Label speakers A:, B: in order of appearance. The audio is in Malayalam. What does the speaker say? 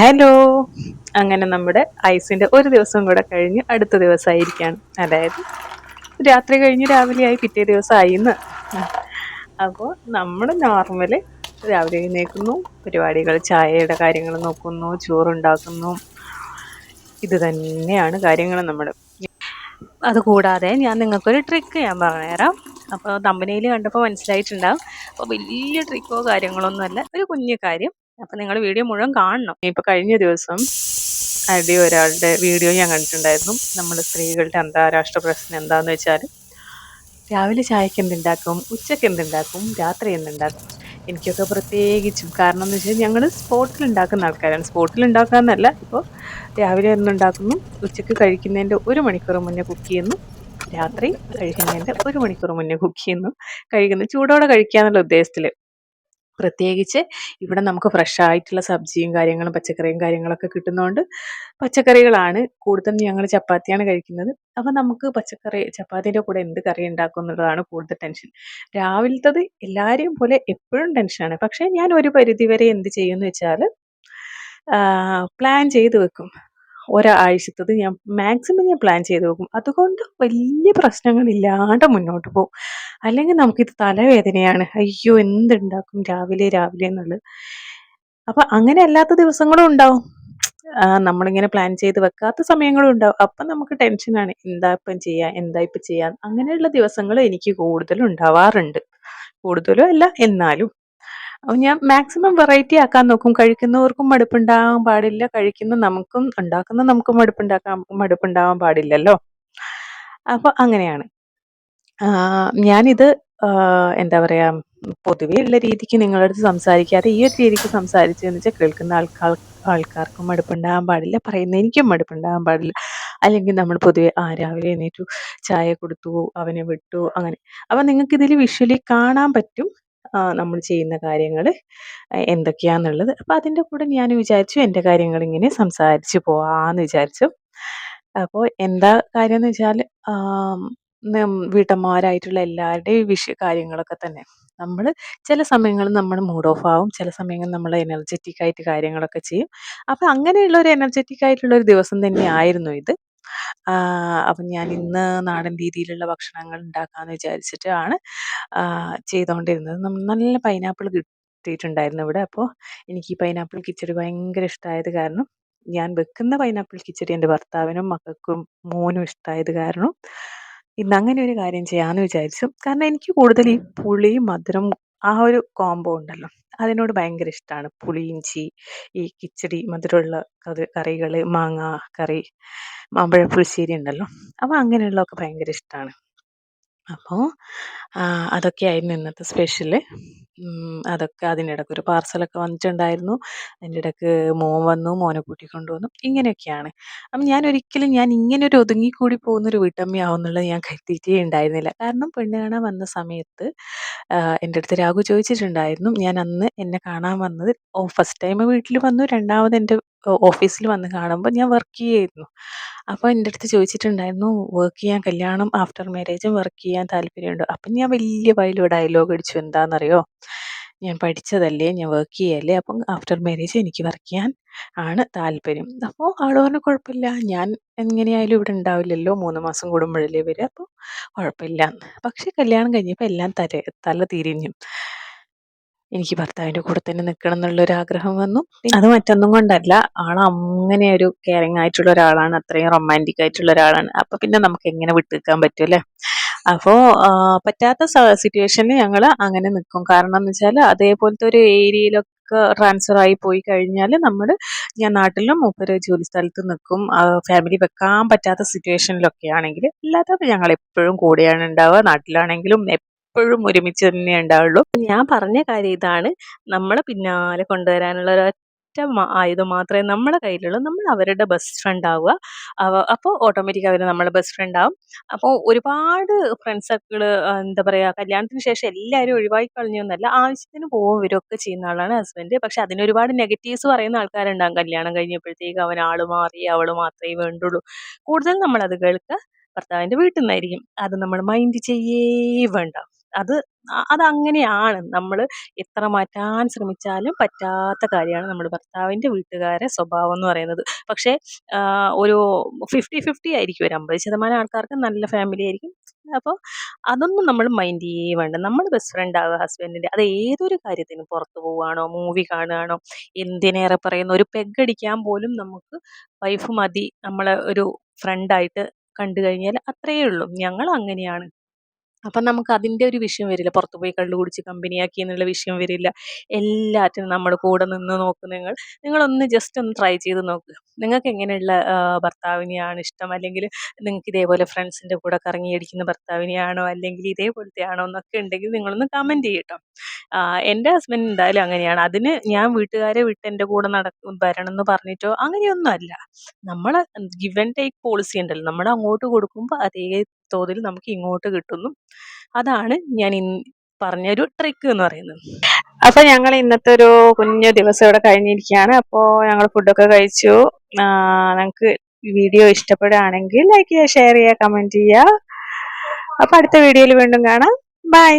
A: ഹലോ. അങ്ങനെ നമ്മുടെ ഐസിന്റെ ഒരു ദിവസം കൂടെ കഴിഞ്ഞ് അടുത്ത ദിവസമായിരിക്കുകയാണ് അതായത് രാത്രി കഴിഞ്ഞ് രാവിലെ ആയി പിറ്റേ ദിവസമായി എന്ന് അപ്പോൾ നമ്മൾ നോർമൽ രാവിലെ എഴുന്നേൽക്കുന്നു പരിപാടികൾ ചായയുടെ കാര്യങ്ങൾ നോക്കുന്നു ചോറുണ്ടാക്കുന്നു. ഇത് തന്നെയാണ് കാര്യങ്ങൾ നമ്മൾ അതുകൂടാതെ ഞാൻ നിങ്ങൾക്കൊരു ട്രിക്ക് ഞാൻ പറഞ്ഞുതരാം. അപ്പോൾ തമ്പനയിൽ കണ്ടപ്പോൾ മനസ്സിലായിട്ടുണ്ടാകും അപ്പോൾ വലിയ ട്രിക്കോ കാര്യങ്ങളോ ഒന്നുമല്ല ഒരു കുഞ്ഞു കാര്യം. അപ്പം നിങ്ങൾ വീഡിയോ മുഴുവൻ കാണണം. ഇപ്പോൾ കഴിഞ്ഞ ദിവസം അടി ഒരാളുടെ വീഡിയോ ഞാൻ കണ്ടിട്ടുണ്ടായിരുന്നു. നമ്മൾ സ്ത്രീകളുടെ അന്താരാഷ്ട്ര പ്രശ്നം എന്താണെന്ന് വെച്ചാൽ രാവിലെ ചായക്ക് എന്തുണ്ടാക്കും? ഉച്ചയ്ക്ക് എന്തുണ്ടാക്കും? രാത്രി എന്തുണ്ടാക്കും? എനിക്കൊക്കെ പ്രത്യേകിച്ചും കാരണം എന്ന് വെച്ചാൽ ഞങ്ങൾ സ്പോട്ടിൽ ഉണ്ടാക്കുന്ന ആൾക്കാരാണ്. സ്പോട്ടിൽ ഉണ്ടാക്കാമെന്നല്ല ഇപ്പോൾ രാവിലെ എന്നുണ്ടാക്കുന്നു ഉച്ചയ്ക്ക് കഴിക്കുന്നതിന്റെ ഒരു മണിക്കൂർ മുന്നേ കുക്ക് ചെയ്യുന്നു. രാത്രി കഴിക്കുന്നതിന്റെ ഒരു മണിക്കൂർ മുന്നേ കുക്ക് ചെയ്യുന്നു. കഴിക്കുന്നു. ചൂടോടെ കഴിക്കുക എന്നുള്ള ഉദ്ദേശത്തിൽ പ്രത്യേകിച്ച് ഇവിടെ നമുക്ക് ഫ്രഷ് ആയിട്ടുള്ള സബ്ജിയും കാര്യങ്ങളും പച്ചക്കറിയും കാര്യങ്ങളൊക്കെ കിട്ടുന്നതുകൊണ്ട് പച്ചക്കറികളാണ് കൂടുതലും ഞങ്ങൾ ചപ്പാത്തിയാണ് കഴിക്കുന്നത്. അപ്പോൾ നമുക്ക് പച്ചക്കറി ചപ്പാത്തിന്റെ കൂടെ എന്ത് കറി ഉണ്ടാക്കും എന്നുള്ളതാണ് കൂടുതൽ ടെൻഷൻ രാവിലത്തത് എല്ലാവരെയും പോലെ എപ്പോഴും ടെൻഷനാണ് പക്ഷേ ഞാൻ ഒരു പരിധിവരെ എന്ത് ചെയ്യുമെന്ന് വെച്ചാൽ പ്ലാൻ ചെയ്ത് വെക്കും. ഒരാഴ്ചത്തത് ഞാൻ മാക്സിമം ഞാൻ പ്ലാൻ ചെയ്ത് വെക്കും. അതുകൊണ്ട് വലിയ പ്രശ്നങ്ങളില്ലാണ്ട് മുന്നോട്ട് പോകും. അല്ലെങ്കിൽ നമുക്കിത് തലവേദനയാണ്. അയ്യോ എന്തുണ്ടാക്കും രാവിലെ രാവിലെ എന്നുള്ളത്. അപ്പം അങ്ങനെ അല്ലാത്ത ദിവസങ്ങളും ഉണ്ടാവും. നമ്മളിങ്ങനെ പ്ലാൻ ചെയ്ത് വെക്കാത്ത സമയങ്ങളും ഉണ്ടാവും. അപ്പം നമുക്ക് ടെൻഷനാണ് എന്താ ഇപ്പം ചെയ്യാം? എന്താ ഇപ്പം ചെയ്യാം? അങ്ങനെയുള്ള ദിവസങ്ങൾ എനിക്ക് കൂടുതലും ഉണ്ടാവാറുണ്ട്. കൂടുതലും അല്ല എന്നാലും. ഞാൻ മാക്സിമം വെറൈറ്റി ആക്കാൻ നോക്കും. കഴിക്കുന്നവർക്കും മടുപ്പുണ്ടാകാൻ പാടില്ല. കഴിക്കുന്ന നമുക്കും ഉണ്ടാക്കുന്ന നമുക്കും മടുപ്പുണ്ടാക്കാൻ മടുപ്പുണ്ടാവാൻ പാടില്ലല്ലോ. അപ്പോൾ അങ്ങനെയാണ്. ഞാനിത് എന്താ പറയുക പൊതുവേ ഉള്ള രീതിക്ക് നിങ്ങളുടെ അടുത്ത് സംസാരിക്കാതെ ഈ ഒരു രീതിക്ക് സംസാരിച്ചു എന്ന് വെച്ചാൽ കേൾക്കുന്ന ആൾക്കാർ ആൾക്കാർക്കും മടുപ്പുണ്ടാകാൻ പാടില്ല. പറയുന്ന എനിക്കും മടുപ്പുണ്ടാകാൻ പാടില്ല. അല്ലെങ്കിൽ നമ്മൾ പൊതുവെ ആ രാവിലെ എണീറ്റു ചായ കൊടുത്തു അവനെ വിട്ടു അങ്ങനെ. അപ്പം നിങ്ങൾക്ക് ഇതിൽ വിഷ്വലി കാണാൻ പറ്റും. നമ്മൾ ചെയ്യുന്ന കാര്യങ്ങൾ എന്തൊക്കെയാണെന്നുള്ളത് അപ്പോൾ അതിന്റെ കൂടെ ഞാൻ വിചാരിച്ചു എന്റെ കാര്യങ്ങൾ ഇങ്ങനെ സംസാരിച്ച് പോവാന്ന് വിചാരിച്ചു. അപ്പോൾ എന്താ കാര്യം എന്ന് വെച്ചാൽ വീട്ടമ്മമാരായിട്ടുള്ള എല്ലാവരുടെയും വിഷയ കാര്യങ്ങളൊക്കെ തന്നെ. നമ്മൾ ചില സമയങ്ങളിൽ നമ്മൾ മൂഡ് ഓഫ് ആവും ചില സമയങ്ങളിൽ നമ്മൾ എനർജറ്റിക് ആയിട്ട് കാര്യങ്ങളൊക്കെ ചെയ്യും. അപ്പം അങ്ങനെയുള്ള ഒരു എനർജറ്റിക് ആയിട്ടുള്ള ഒരു ദിവസം തന്നെ ആയിരുന്നു ഇത്. അപ്പം ഞാൻ ഇന്ന് നാടൻ രീതിയിലുള്ള ഭക്ഷണങ്ങൾ ഉണ്ടാക്കാമെന്ന് വിചാരിച്ചിട്ടാണ് ചെയ്തുകൊണ്ടിരുന്നത് നല്ല പൈനാപ്പിൾ കിട്ടിയിട്ടുണ്ടായിരുന്നു ഇവിടെ. അപ്പോൾ എനിക്ക് ഈ പൈനാപ്പിൾ കിച്ചടി ഭയങ്കര ഇഷ്ടമായത് കാരണം ഞാൻ വെക്കുന്ന പൈനാപ്പിൾ കിച്ചടി എന്റെ ഭർത്താവിനും മക്കൾക്കും മോനും ഇഷ്ടമായത് കാരണം ഇന്ന് അങ്ങനെ ഒരു കാര്യം ചെയ്യാമെന്ന് വിചാരിച്ചു. കാരണം എനിക്ക് കൂടുതൽ ഈ പുളി മധുരം ആ ഒരു കോംബോ ഉണ്ടല്ലോ. അതിനോട് ഭയങ്കര ഇഷ്ടമാണ് പുളി ഇഞ്ചി ഈ കിച്ചടി മധുരമുള്ള കറി കറികൾ മാങ്ങ കറി മാമ്പഴ പുളിശ്ശേരി ഉണ്ടല്ലോ. അപ്പോൾ അങ്ങനെയുള്ളതൊക്കെ ഭയങ്കര ഇഷ്ടമാണ് അപ്പോൾ അതൊക്കെയായിരുന്നു ഇന്നത്തെ സ്പെഷ്യൽ അതൊക്കെ അതിന്റെ ഇടയ്ക്ക് ഒരു പാർസലൊക്കെ വന്നിട്ടുണ്ടായിരുന്നു. അതിന്റെ ഇടയ്ക്ക് മോൻ വന്നു മോനെ കൂട്ടിക്കൊണ്ട് വന്നു. ഇങ്ങനെയൊക്കെയാണ്. അപ്പം ഞാൻ ഒരിക്കലും ഞാൻ ഇങ്ങനെ ഒരു ഒതുങ്ങിക്കൂടി പോകുന്നൊരു വീട്ടമ്മയാവുന്നുള്ളത് ഞാൻ കരുതിയിട്ടേ ഉണ്ടായിരുന്നില്ല. കാരണം പെണ്ണ് കാണാൻ വന്ന സമയത്ത് എന്റെ അടുത്ത് രാഘു ചോദിച്ചിട്ടുണ്ടായിരുന്നു. ഞാൻ അന്ന് എന്നെ കാണാൻ വന്നത് ഫസ്റ്റ് ടൈം വീട്ടിൽ വന്നു രണ്ടാമത് എന്റെ ഓഫീസിൽ വന്ന് കാണുമ്പോൾ ഞാൻ വർക്ക് ചെയ്യായിരുന്നു അപ്പോൾ എന്റെ അടുത്ത് ചോദിച്ചിട്ടുണ്ടായിരുന്നു വർക്ക് ചെയ്യാൻ കല്യാണം ആഫ്റ്റർ മാരേജും വർക്ക് ചെയ്യാൻ താല്പര്യമുണ്ടോ? അപ്പം ഞാൻ വലിയ വയലോ ഡയലോഗ് അടിച്ചു എന്താണെന്നറിയോ ഞാൻ പഠിച്ചതല്ലേ ഞാൻ വർക്ക് ചെയ്യല്ലേ അപ്പം ആഫ്റ്റർ മാരേജ് എനിക്ക് വർക്ക് ചെയ്യാൻ ആണ് താല്പര്യം. അപ്പോൾ ആൾ പറഞ്ഞു കുഴപ്പമില്ല ഞാൻ എങ്ങനെയായാലും ഇവിടെ ഉണ്ടാവില്ലല്ലോ മൂന്ന് മാസം കൂടുമ്പോഴല്ലേ വരിക അപ്പോൾ കുഴപ്പമില്ല പക്ഷേ കല്യാണം കഴിഞ്ഞപ്പോൾ എല്ലാം തല തല തിരിഞ്ഞു. എനിക്ക് ഭർത്താവിന്റെ കൂടെ തന്നെ നിൽക്കണം എന്നുള്ള ഒരു ആഗ്രഹം വന്നു. അത് മറ്റൊന്നും കൊണ്ടല്ല. ആൾ അങ്ങനെ ഒരു കെയറിങ് ആയിട്ടുള്ള ഒരാളാണ്. അത്രയും റൊമാന്റിക് ആയിട്ടുള്ള ഒരാളാണ്. അപ്പൊ പിന്നെ നമുക്ക് എങ്ങനെ വിട്ടു നിൽക്കാൻ പറ്റും അല്ലേ? അപ്പോൾ പറ്റാത്ത സിറ്റുവേഷനിൽ ഞങ്ങൾ അങ്ങനെ നിൽക്കും കാരണം എന്ന് വെച്ചാൽ അതേപോലത്തെ ഒരു ഏരിയയിലൊക്കെ ട്രാൻസ്ഫർ ആയി പോയി കഴിഞ്ഞാൽ നമ്മൾ ഞാൻ നാട്ടിലും മൂപ്പര് ജോലി സ്ഥലത്ത് നിൽക്കും ഫാമിലി വെക്കാൻ പറ്റാത്ത സിറ്റുവേഷനിലൊക്കെ ആണെങ്കിൽ അല്ലാതെ ഞങ്ങൾ എപ്പോഴും കൂടെയാണ് ഉണ്ടാവുക. നാട്ടിലാണെങ്കിലും എപ്പോഴും ഒരുമിച്ച് തന്നെ ഉണ്ടാവുള്ളൂ. ഞാൻ പറഞ്ഞ കാര്യം ഇതാണ്. നമ്മളെ പിന്നാലെ കൊണ്ടുവരാനുള്ള ഒരു ഒറ്റ ആയുധം മാത്രമേ നമ്മുടെ കയ്യിലുള്ളൂ. നമ്മൾ അവരുടെ ബെസ്റ്റ് ഫ്രണ്ട് ആവുക. അപ്പോൾ ഓട്ടോമാറ്റിക് അവർ നമ്മളെ ബെസ്റ്റ് ഫ്രണ്ട് ആവും. അപ്പോൾ ഒരുപാട് ഫ്രണ്ട് സർക്കിൾ എന്താ പറയുക കല്യാണത്തിന് ശേഷം എല്ലാവരും ഒഴിവാക്കി കളഞ്ഞൊന്നല്ല ആവശ്യത്തിന് പോകും ഇവരൊക്കെ ചെയ്യുന്ന ആളാണ് ഹസ്ബൻഡ് പക്ഷെ അതിന് ഒരുപാട് നെഗറ്റീവ്സ് പറയുന്ന ആൾക്കാരുണ്ടാകും കല്യാണം കഴിഞ്ഞപ്പോഴത്തേക്ക് അവൻ ആൾ മാറി അവൾ മാത്രമേ വേണ്ടുള്ളൂ. കൂടുതൽ നമ്മളത് കേൾക്കുക. ഭർത്താവിന്റെ വീട്ടിൽ നിന്നായിരിക്കും. അത് നമ്മൾ മൈൻഡ് ചെയ്യേ വേണ്ട. അത് അതങ്ങനെയാണ്. നമ്മൾ എത്ര മാറ്റാൻ ശ്രമിച്ചാലും പറ്റാത്ത കാര്യമാണ് നമ്മുടെ ഭർത്താവിന്റെ വീട്ടുകാരെ സ്വഭാവം എന്ന് പറയുന്നത്. പക്ഷേ ഒരു ഫിഫ്റ്റി ഫിഫ്റ്റി ആയിരിക്കും ഒരു അമ്പത് ശതമാനം ആൾക്കാർക്ക് നല്ല ഫാമിലി ആയിരിക്കും. അപ്പോൾ അതൊന്നും നമ്മൾ മൈൻഡ് ചെയ്യേ വേണ്ട. നമ്മൾ ബെസ്റ്റ് ഫ്രണ്ട് ആകുക ഹസ്ബൻഡിന്റെ. അത് ഏതൊരു കാര്യത്തിനും പുറത്ത് പോവുകയാണോ മൂവി കാണുകയാണോ എന്തിനേറെ പറയുന്ന ഒരു പെഗടിക്കാൻ പോലും നമുക്ക് വൈഫ് മതി. നമ്മളെ ഒരു ഫ്രണ്ടായിട്ട് കണ്ടു കഴിഞ്ഞാൽ അത്രയേ ഉള്ളൂ. ഞങ്ങൾ അങ്ങനെയാണ്. അപ്പം നമുക്ക് അതിന്റെ ഒരു വിഷയം വരില്ല. പുറത്ത് പോയി കള്ളു കുടിച്ച് കമ്പനിയാക്കി എന്നുള്ള വിഷയം വരില്ല. എല്ലാറ്റിനും നമ്മൾ കൂടെ നിന്ന് നോക്കും നിങ്ങൾ. നിങ്ങളൊന്ന് ജസ്റ്റ് ഒന്ന് ട്രൈ ചെയ്ത് നോക്ക്. നിങ്ങൾക്ക് എങ്ങനെയുള്ള ഭർത്താവിനെയാണ് ഇഷ്ടം? അല്ലെങ്കിൽ നിങ്ങൾക്ക് ഇതേപോലെ ഫ്രണ്ട്സിന്റെ കൂടെ കറങ്ങി അടിക്കുന്ന ഭർത്താവിനെയാണോ? അല്ലെങ്കിൽ ഇതേപോലത്തെ ആണോ എന്നൊക്കെ ഉണ്ടെങ്കിൽ നിങ്ങളൊന്ന് കമന്റ് ചെയ്യട്ടോ. എന്റെ ഹസ്ബൻഡ് എന്തായാലും അങ്ങനെയാണ്. അതിന് ഞാൻ വീട്ടുകാരെ വിട്ട് എന്റെ കൂടെ നടക്കും വരണം എന്ന് പറഞ്ഞിട്ടോ? അങ്ങനെയൊന്നും അല്ല നമ്മൾ ഗിവ് ആൻഡ് ടേക്ക് പോളിസി ഉണ്ടല്ലോ. നമ്മൾ അങ്ങോട്ട് കൊടുക്കുമ്പോൾ അതേ തോതിൽ നമുക്ക് ഇങ്ങോട്ട് കിട്ടുന്നു. അതാണ് ഞാൻ പറഞ്ഞൊരു ട്രിക്ക് എന്ന് പറയുന്നത്. അപ്പൊ ഞങ്ങൾ ഇന്നത്തെ ഒരു കുഞ്ഞു ദിവസം ഇവിടെ കഴിഞ്ഞിരിക്കുകയാണ്. അപ്പോൾ ഞങ്ങൾ ഫുഡൊക്കെ കഴിച്ചു. ഞങ്ങൾക്ക് വീഡിയോ ഇഷ്ടപ്പെടുകയാണെങ്കിൽ ലൈക്ക് ചെയ്യുക ഷെയർ ചെയ്യുക കമന്റ് ചെയ്യുക. അപ്പൊ അടുത്ത വീഡിയോയിൽ വീണ്ടും കാണാം. ബൈ